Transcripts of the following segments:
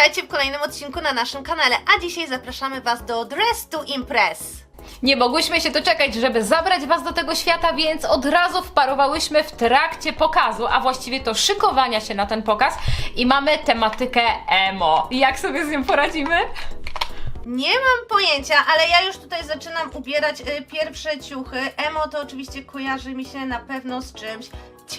Witajcie w kolejnym odcinku na naszym kanale, a dzisiaj zapraszamy Was do Dress to Impress. Nie mogłyśmy się doczekać, żeby zabrać Was do tego świata, więc od razu wparowałyśmy w trakcie pokazu, a właściwie to szykowania się na ten pokaz i mamy tematykę emo. Jak sobie z nią poradzimy? Nie mam pojęcia, ale ja już tutaj zaczynam ubierać y, pierwsze ciuchy. Emo to oczywiście kojarzy mi się na pewno z czymś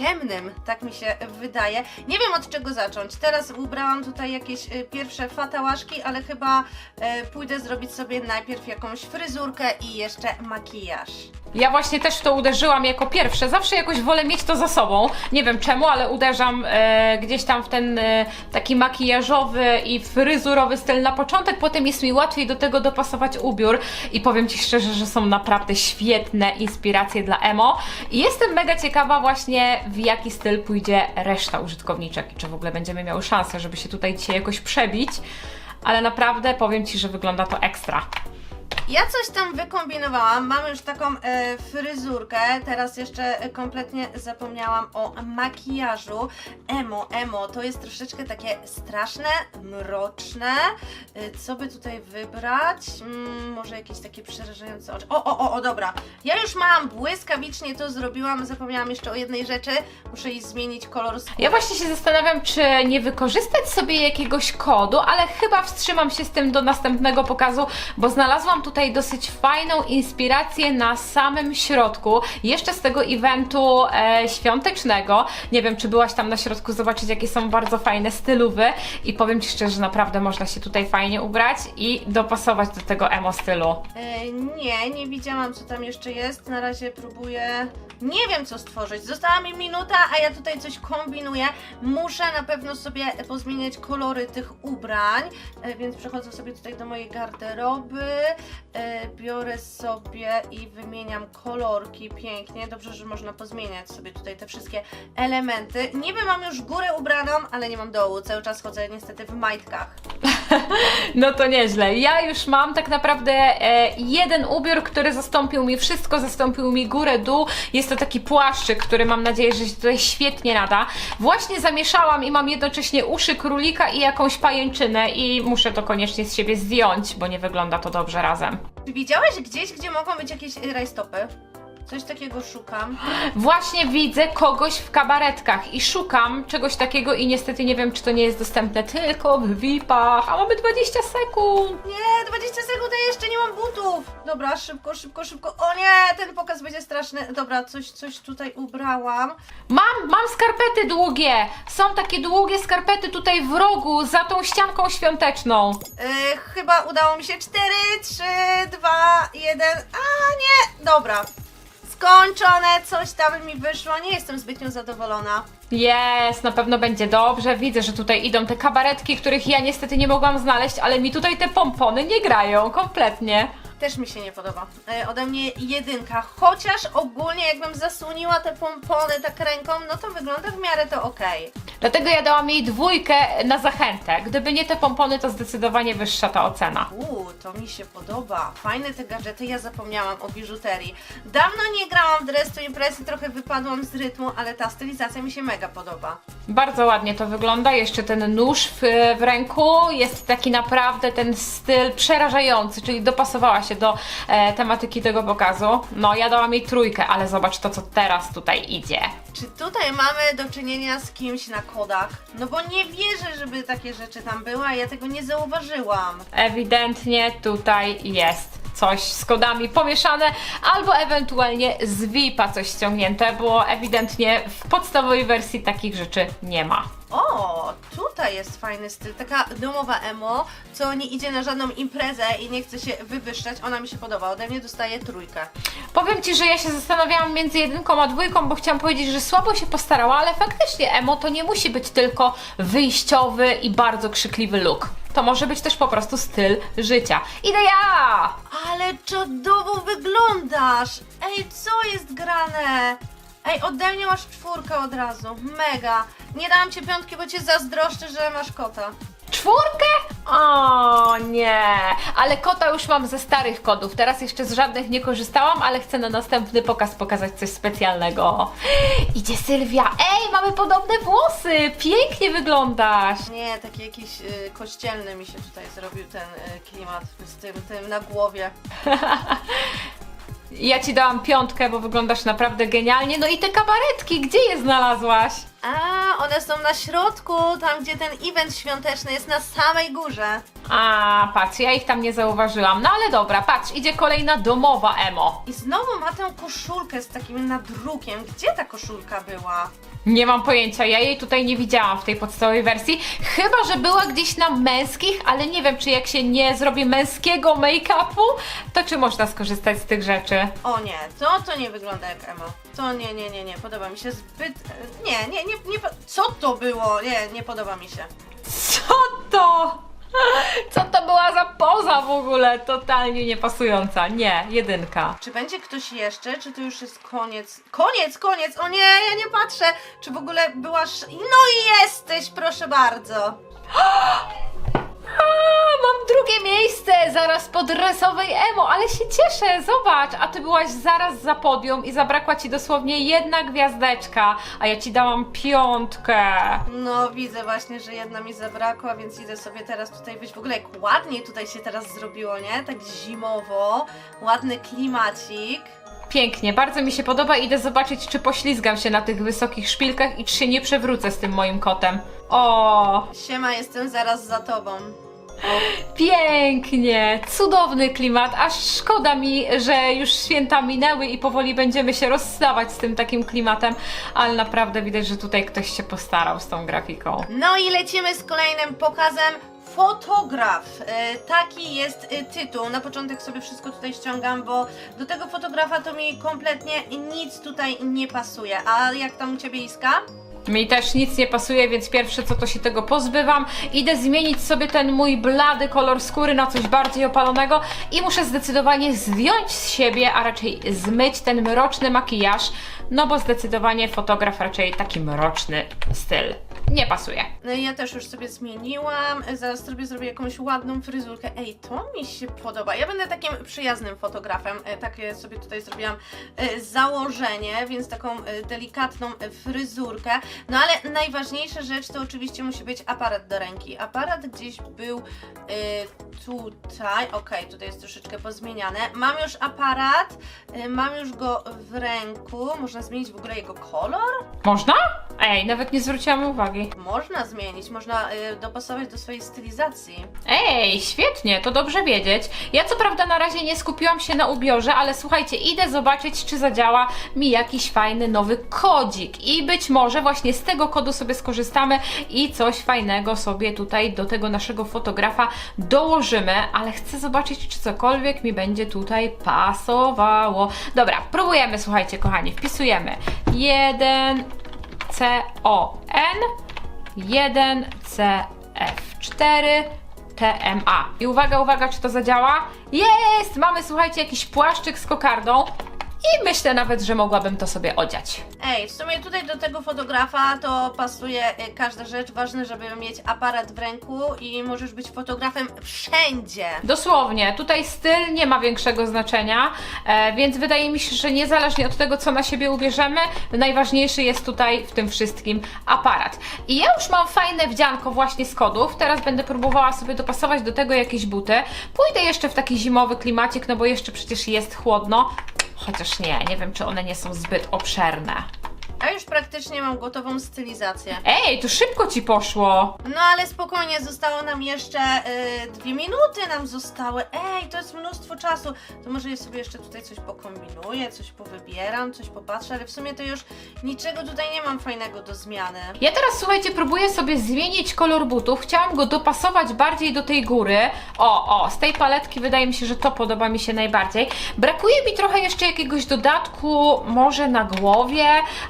ciemnym, tak mi się wydaje. Nie wiem od czego zacząć. Teraz ubrałam tutaj jakieś y, pierwsze fatałaszki, ale chyba y, pójdę zrobić sobie najpierw jakąś fryzurkę i jeszcze makijaż. Ja właśnie też w to uderzyłam jako pierwsze. Zawsze jakoś wolę mieć to za sobą. Nie wiem czemu, ale uderzam e, gdzieś tam w ten e, taki makijażowy i fryzurowy styl na początek, potem jest mi łatwiej do tego dopasować ubiór i powiem Ci szczerze, że są naprawdę świetne inspiracje dla emo i jestem mega ciekawa właśnie w jaki styl pójdzie reszta użytkowniczek i czy w ogóle będziemy miały szansę, żeby się tutaj dzisiaj jakoś przebić, ale naprawdę powiem Ci, że wygląda to ekstra. Ja coś tam wykombinowałam, mam już taką e, fryzurkę, teraz jeszcze e, kompletnie zapomniałam o makijażu. Emo, emo, to jest troszeczkę takie straszne, mroczne. E, co by tutaj wybrać? Mm, jakieś takie przerażające oczy. O, o, o, o, dobra. Ja już mam, błyskawicznie to zrobiłam, zapomniałam jeszcze o jednej rzeczy. Muszę jej zmienić kolor skóry. Ja właśnie się zastanawiam, czy nie wykorzystać sobie jakiegoś kodu, ale chyba wstrzymam się z tym do następnego pokazu, bo znalazłam tutaj dosyć fajną inspirację na samym środku, jeszcze z tego eventu e, świątecznego. Nie wiem, czy byłaś tam na środku zobaczyć, jakie są bardzo fajne stylowy i powiem Ci szczerze, że naprawdę można się tutaj fajnie ubrać i dopasować do tego emo stylu. E, nie, nie widziałam co tam jeszcze jest. Na razie próbuję. Nie wiem co stworzyć. Została mi minuta, a ja tutaj coś kombinuję. Muszę na pewno sobie pozmieniać kolory tych ubrań, e, więc przechodzę sobie tutaj do mojej garderoby. E, biorę sobie i wymieniam kolorki pięknie. Dobrze, że można pozmieniać sobie tutaj te wszystkie elementy. Niby mam już górę ubraną, ale nie mam dołu. Cały czas chodzę niestety w majtkach. No to nieźle. Ja już mam tak naprawdę e, jeden ubiór, który zastąpił mi wszystko, zastąpił mi górę, dół. Jest to taki płaszczyk, który mam nadzieję, że się tutaj świetnie nada. Właśnie zamieszałam i mam jednocześnie uszy królika i jakąś pajęczynę i muszę to koniecznie z siebie zdjąć, bo nie wygląda to dobrze razem. Widziałeś gdzieś, gdzie mogą być jakieś rajstopy? Coś takiego szukam. Właśnie widzę kogoś w kabaretkach i szukam czegoś takiego i niestety nie wiem, czy to nie jest dostępne tylko w VIP-ach, a mamy 20 sekund. Nie, 20 sekund, ja jeszcze nie mam butów. Dobra, szybko, szybko, szybko. O nie, ten pokaz będzie straszny. Dobra, coś, coś tutaj ubrałam. Mam, mam skarpety długie. Są takie długie skarpety tutaj w rogu, za tą ścianką świąteczną. Yy, chyba udało mi się 4, 3, 2, 1. A nie, dobra. Skończone, coś tam mi wyszło. Nie jestem zbytnio zadowolona. Jest, na pewno będzie dobrze. Widzę, że tutaj idą te kabaretki, których ja niestety nie mogłam znaleźć, ale mi tutaj te pompony nie grają kompletnie. Też mi się nie podoba. Yy, ode mnie jedynka, chociaż ogólnie jakbym zasłoniła te pompony tak ręką, no to wygląda w miarę to okej. Dlatego ja dałam jej dwójkę na zachętę. Gdyby nie te pompony, to zdecydowanie wyższa ta ocena. Uuu, to mi się podoba. Fajne te gadżety, ja zapomniałam o biżuterii. Dawno nie grałam w Dress to Impressy, trochę wypadłam z rytmu, ale ta stylizacja mi się mega podoba. Bardzo ładnie to wygląda. Jeszcze ten nóż w, w ręku jest taki naprawdę ten styl przerażający, czyli dopasowała się do e, tematyki tego pokazu. No, ja dałam jej trójkę, ale zobacz to, co teraz tutaj idzie. Czy tutaj mamy do czynienia z kimś na kodach? No bo nie wierzę, żeby takie rzeczy tam były, a ja tego nie zauważyłam. Ewidentnie tutaj jest coś z kodami pomieszane, albo ewentualnie z VIP-a coś ściągnięte, bo ewidentnie w podstawowej wersji takich rzeczy nie ma. O, tutaj jest fajny styl, taka domowa emo, co nie idzie na żadną imprezę i nie chce się wywyższać. Ona mi się podoba, ode mnie dostaje trójkę. Powiem Ci, że ja się zastanawiałam między jedynką a dwójką, bo chciałam powiedzieć, że słabo się postarała, ale faktycznie emo to nie musi być tylko wyjściowy i bardzo krzykliwy look. To może być też po prostu styl życia. Idę ja! Ale czadowo wyglądasz! Ej, co jest grane? Ej, ode mnie masz czwórkę od razu. Mega. Nie dałam ci piątki, bo cię zazdroszczę, że masz kota. Czwórkę? O nie, ale kota już mam ze starych kodów. Teraz jeszcze z żadnych nie korzystałam, ale chcę na następny pokaz pokazać coś specjalnego. Idzie Sylwia. Ej, mamy podobne włosy. Pięknie wyglądasz. Nie, taki jakiś y, kościelny mi się tutaj zrobił ten y, klimat z tym, tym na głowie. Ja ci dałam piątkę, bo wyglądasz naprawdę genialnie. No i te kabaretki, gdzie je znalazłaś? A, one są na środku, tam gdzie ten event świąteczny jest na samej górze. A, patrz, ja ich tam nie zauważyłam. No ale dobra, patrz, idzie kolejna domowa emo. I znowu ma tę koszulkę z takim nadrukiem. Gdzie ta koszulka była? Nie mam pojęcia, ja jej tutaj nie widziałam w tej podstawowej wersji. Chyba, że była gdzieś na męskich, ale nie wiem, czy jak się nie zrobi męskiego make-upu, to czy można skorzystać z tych rzeczy. O nie, to, to nie wygląda jak emo. To nie, nie, nie, nie, podoba mi się zbyt... e, Nie, nie, nie, nie, po- co to było? Nie, nie podoba mi się. Co to? Co to była za poza w ogóle? Totalnie niepasująca. Nie, jedynka. Czy będzie ktoś jeszcze, czy to już jest koniec? Koniec, koniec! O nie, ja nie patrzę! Czy w ogóle była... Sz... No i jesteś, proszę bardzo! Drugie miejsce, zaraz po dresowej emo, ale się cieszę, zobacz, a ty byłaś zaraz za podium i zabrakła ci dosłownie jedna gwiazdeczka, a ja ci dałam piątkę. No, widzę właśnie, że jedna mi zabrakła, więc idę sobie teraz tutaj wyjść. W ogóle jak ładnie tutaj się teraz zrobiło, nie? Tak zimowo, ładny klimacik. Pięknie, bardzo mi się podoba, idę zobaczyć, czy poślizgam się na tych wysokich szpilkach i czy się nie przewrócę z tym moim kotem. O, Siema, jestem zaraz za tobą. Pięknie, cudowny klimat, aż szkoda mi, że już święta minęły i powoli będziemy się rozstawać z tym takim klimatem, ale naprawdę widać, że tutaj ktoś się postarał z tą grafiką. No i lecimy z kolejnym pokazem. Fotograf. E, taki jest e, tytuł. Na początek sobie wszystko tutaj ściągam, bo do tego fotografa to mi kompletnie nic tutaj nie pasuje. A jak tam u ciebie Iska? Mi też nic nie pasuje, więc pierwsze co to się tego pozbywam. Idę zmienić sobie ten mój blady kolor skóry na coś bardziej opalonego i muszę zdecydowanie zdjąć z siebie, a raczej zmyć ten mroczny makijaż, no bo zdecydowanie fotograf raczej taki mroczny styl nie pasuje. No ja też już sobie zmieniłam. Zaraz sobie zrobię jakąś ładną fryzurkę. Ej, to mi się podoba. Ja będę takim przyjaznym fotografem. E, Takie sobie tutaj zrobiłam e, założenie, więc taką e, delikatną fryzurkę. No ale najważniejsza rzecz to oczywiście musi być aparat do ręki. Aparat gdzieś był tutaj. Okej, tutaj jest troszeczkę pozmieniane. Mam już aparat, mam już go w ręku. Można zmienić w ogóle jego kolor? Można? Ej, nawet nie zwróciłam uwagi. Można zmienić, można y, dopasować do swojej stylizacji. Ej, świetnie, to dobrze wiedzieć. Ja co prawda na razie nie skupiłam się na ubiorze, ale słuchajcie, idę zobaczyć, czy zadziała mi jakiś fajny nowy kodzik. I być może właśnie z tego kodu sobie skorzystamy i coś fajnego sobie tutaj do tego naszego fotografa dołożymy, ale chcę zobaczyć, czy cokolwiek mi będzie tutaj pasowało. Dobra, próbujemy, słuchajcie, kochani, wpisujemy 1 C-O-N 1 CF4 TMA. I uwaga, uwaga, czy to zadziała? Jest! Mamy, słuchajcie, jakiś płaszczyk z kokardą. I myślę nawet, że mogłabym to sobie odziać. Ej, w sumie tutaj do tego fotografa to pasuje y, każda rzecz. Ważne, żeby mieć aparat w ręku i możesz być fotografem wszędzie. Dosłownie, tutaj styl nie ma większego znaczenia, e, więc wydaje mi się, że niezależnie od tego, co na siebie ubierzemy, najważniejszy jest tutaj w tym wszystkim aparat. I ja już mam fajne wdzianko właśnie z kodów, teraz będę próbowała sobie dopasować do tego jakieś buty. Pójdę jeszcze w taki zimowy klimacik, no bo jeszcze przecież jest chłodno, chociaż nie, nie wiem, czy one nie są zbyt obszerne. A już praktycznie mam gotową stylizację. Ej, to szybko ci poszło! No ale spokojnie, zostało nam jeszcze y, dwie minuty nam zostały. Ej, to jest mnóstwo czasu. To może ja sobie jeszcze tutaj coś pokombinuję, coś powybieram, coś popatrzę, ale w sumie to już niczego tutaj nie mam fajnego do zmiany. Ja teraz, słuchajcie, próbuję sobie zmienić kolor butów. Chciałam go dopasować bardziej do tej góry. O, o, z tej paletki wydaje mi się, że to podoba mi się najbardziej. Brakuje mi trochę jeszcze jakiegoś dodatku, może na głowie,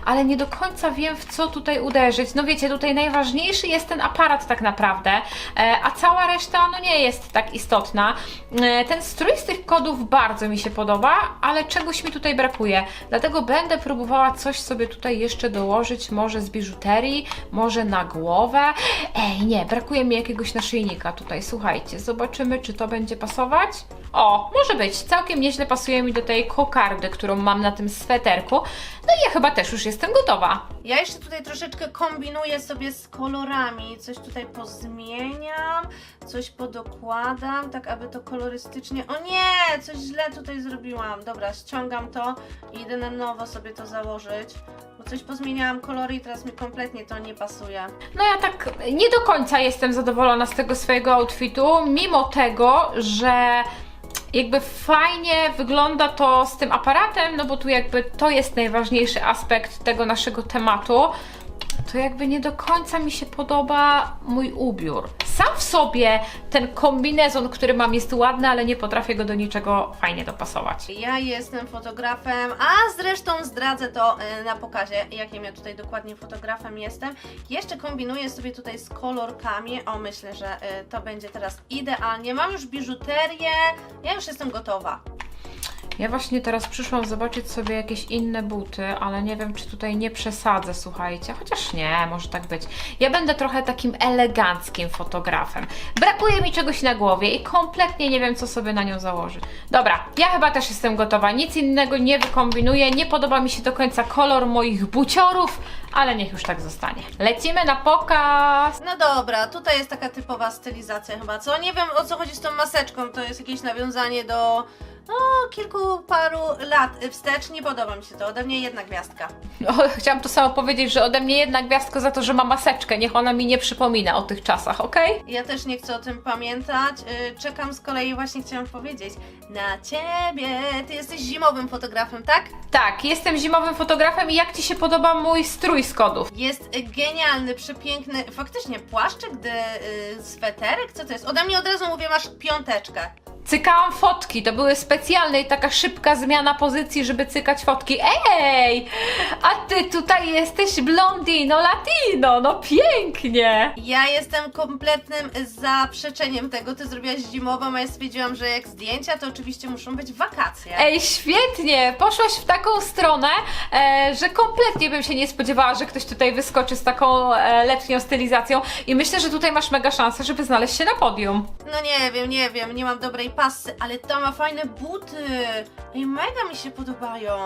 ale ale nie do końca wiem, w co tutaj uderzyć. No wiecie, tutaj najważniejszy jest ten aparat tak naprawdę, e, a cała reszta no nie jest tak istotna. E, ten strój z tych kodów bardzo mi się podoba, ale czegoś mi tutaj brakuje. Dlatego będę próbowała coś sobie tutaj jeszcze dołożyć, może z biżuterii, może na głowę. Ej, nie, brakuje mi jakiegoś naszyjnika tutaj. Słuchajcie, zobaczymy, czy to będzie pasować. O, może być. Całkiem nieźle pasuje mi do tej kokardy, którą mam na tym sweterku. No i ja chyba też już jestem gotowa. Ja jeszcze tutaj troszeczkę kombinuję sobie z kolorami. Coś tutaj pozmieniam, coś podokładam, tak aby to kolorystycznie. O nie, coś źle tutaj zrobiłam. Dobra, ściągam to i idę na nowo sobie to założyć. Bo coś pozmieniałam kolory i teraz mi kompletnie to nie pasuje. No ja tak nie do końca jestem zadowolona z tego swojego outfitu, mimo tego, że jakby fajnie wygląda to z tym aparatem, no bo tu jakby to jest najważniejszy aspekt tego naszego tematu. To jakby nie do końca mi się podoba mój ubiór. Sobie ten kombinezon, który mam, jest ładny, ale nie potrafię go do niczego fajnie dopasować. Ja jestem fotografem, a zresztą zdradzę to y, na pokazie, jakim ja tutaj dokładnie fotografem jestem. Jeszcze kombinuję sobie tutaj z kolorkami. O, myślę, że y, to będzie teraz idealnie. Mam już biżuterię, ja już jestem gotowa. Ja właśnie teraz przyszłam zobaczyć sobie jakieś inne buty, ale nie wiem, czy tutaj nie przesadzę, słuchajcie. Chociaż nie, może tak być. Ja będę trochę takim eleganckim fotografem. Brakuje mi czegoś na głowie i kompletnie nie wiem, co sobie na nią założyć. Dobra, ja chyba też jestem gotowa. Nic innego nie wykombinuję. Nie podoba mi się do końca kolor moich buciorów, ale niech już tak zostanie. Lecimy na pokaz! No dobra, tutaj jest taka typowa stylizacja chyba, co? Nie wiem o co chodzi z tą maseczką, to jest jakieś nawiązanie do no, kilku paru lat wstecz. Nie podoba mi się to, ode mnie jedna gwiazdka. Chciałam to samo powiedzieć, że ode mnie jedna gwiazdka za to, że ma maseczkę. Niech ona mi nie przypomina o tych czasach, okej? Ja też nie chcę o tym pamiętać. Yy, Czekam z kolei, właśnie chciałam powiedzieć, na ciebie. Ty jesteś zimowym fotografem, tak? Tak, jestem zimowym fotografem i jak Ci się podoba mój strój z kodów? Jest genialny, przepiękny. Faktycznie płaszczyk, gdy yy, sweterek, co to jest? Ode mnie od razu mówię, masz piąteczkę. Cykałam fotki, to były specjalne i taka szybka zmiana pozycji, żeby cykać fotki. Ej! A ty tutaj jesteś blondino latino, no pięknie! Ja jestem kompletnym zaprzeczeniem tego. Ty zrobiłaś zimową, a ja stwierdziłam, że jak zdjęcia, to oczywiście muszą być wakacje. Ej, świetnie! Poszłaś w taką stronę, e, że kompletnie bym się nie spodziewała, że ktoś tutaj wyskoczy z taką e, letnią stylizacją i myślę, że tutaj masz mega szansę, żeby znaleźć się na podium. No nie wiem, nie wiem, nie mam dobrej ale ta ma fajne buty. Ej, mega mi się podobają.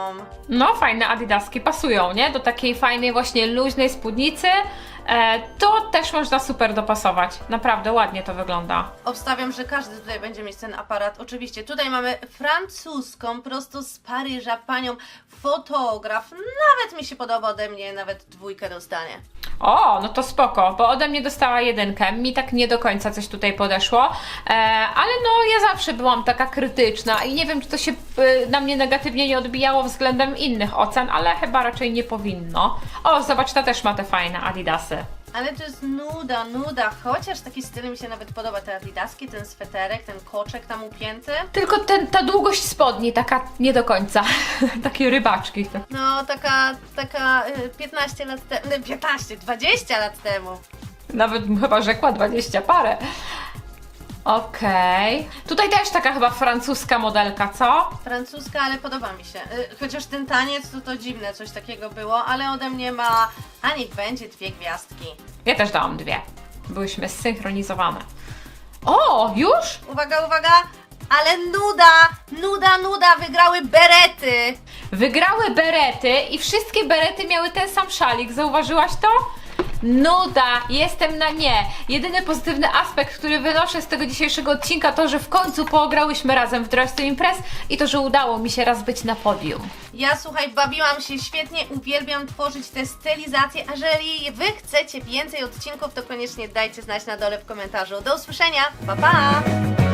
No, fajne adidaski pasują, nie? Do takiej fajnej właśnie luźnej spódnicy. E, to też można super dopasować. Naprawdę ładnie to wygląda. Obstawiam, że każdy tutaj będzie mieć ten aparat. Oczywiście, tutaj mamy francuską, prosto z Paryża, panią fotograf. Nawet mi się podoba ode mnie, nawet dwójkę dostanie. O, no to spoko, bo ode mnie dostała jedynkę. Mi tak nie do końca coś tutaj podeszło, e, ale no ja zawsze byłam taka krytyczna i nie wiem, czy to się e, na mnie negatywnie nie odbijało względem innych ocen, ale chyba raczej nie powinno. O, zobacz, ta też ma te fajne adidasy. Ale to jest nuda, nuda, chociaż taki styl mi się nawet podoba, te adidaski, ten sweterek, ten koczek tam upięty. Tylko ten, ta długość spodni, taka nie do końca. Takie rybaczki. No, taka, taka y, 15 lat temu, 15, 20 lat temu. Nawet bym chyba rzekła 20 parę. Okej. Tutaj też taka chyba francuska modelka, co? Francuska, ale podoba mi się. Y, Chociaż ten taniec to to dziwne, coś takiego było, ale ode mnie ma, a niech będzie dwie gwiazdki. Ja też dałam dwie. Byłyśmy zsynchronizowane. O, już? Uwaga, uwaga, ale nuda, nuda, nuda, wygrały berety. Wygrały berety i wszystkie berety miały ten sam szalik. Zauważyłaś to? Nuda, jestem na nie. Jedyny pozytywny aspekt, który wynoszę z tego dzisiejszego odcinka, to, że w końcu pograłyśmy razem w Dress to Impress i to, że udało mi się raz być na podium. Ja słuchaj, bawiłam się świetnie, uwielbiam tworzyć te stylizacje, a jeżeli wy chcecie więcej odcinków, to koniecznie dajcie znać na dole w komentarzu. Do usłyszenia, pa pa!